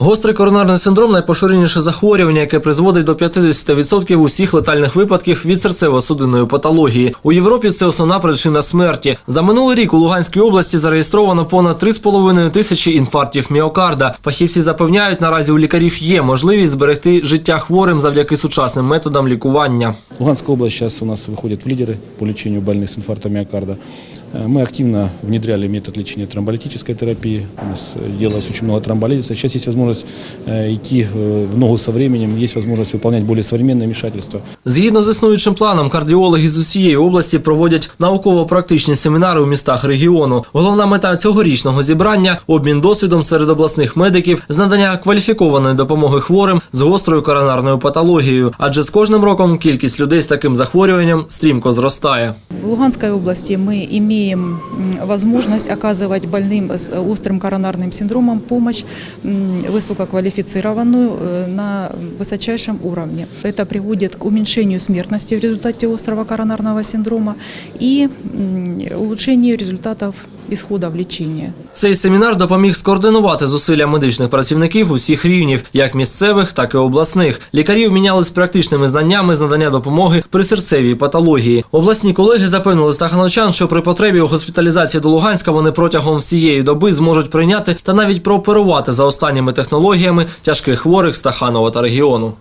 Гострий коронарний синдром найпоширеніше захворювання, яке призводить до 50% усіх летальних випадків від серцево-судинної патології. У Європі це основна причина смерті. За минулий рік у Луганській області зареєстровано понад 3,5 тисячі інфарктів міокарда. Фахівці запевняють, наразі у лікарів є можливість зберегти життя хворим завдяки сучасним методам лікування. Луганская область сейчас у нас выходит в лидеры по лечению больных с инфарктом миокарда. Э, Мы активно внедряли метод лечения тромболитической терапии. У нас э, делалось очень много тромболизиса. Сейчас есть возможность э, идти э, в ногу со временем, есть возможность выполнять более современные вмешательства. Згідно з існуючим планом, кардіологи з усієї області проводять науково-практичні семінари у містах регіону. Головна мета цьогорічного зібрання обмін досвідом серед обласних медиків з надання кваліфікованої допомоги хворим з гострою коронарною патологією. Адже з кожним роком кількість людей з таким захворюванням стрімко зростає. В Луганской области мы имеем м, возможность оказывать больным с острым коронарным синдромом помощь м, высококвалифицированную э, на высочайшем уровне. Это приводит к уменьшению смертности в результате острого коронарного синдрома и м, улучшению результатов исходов лечения. Цей семінар допоміг скоординувати зусилля медичних працівників усіх рівнів, як місцевих, так і обласних. Лікарів мінялись практичними знаннями з надання допомоги при серцевій патології. Обласні колеги запевнили стахановчан, що при потребі у госпіталізації до Луганська вони протягом всієї доби зможуть прийняти та навіть прооперувати за останніми технологіями тяжких хворих Стаханова та регіону.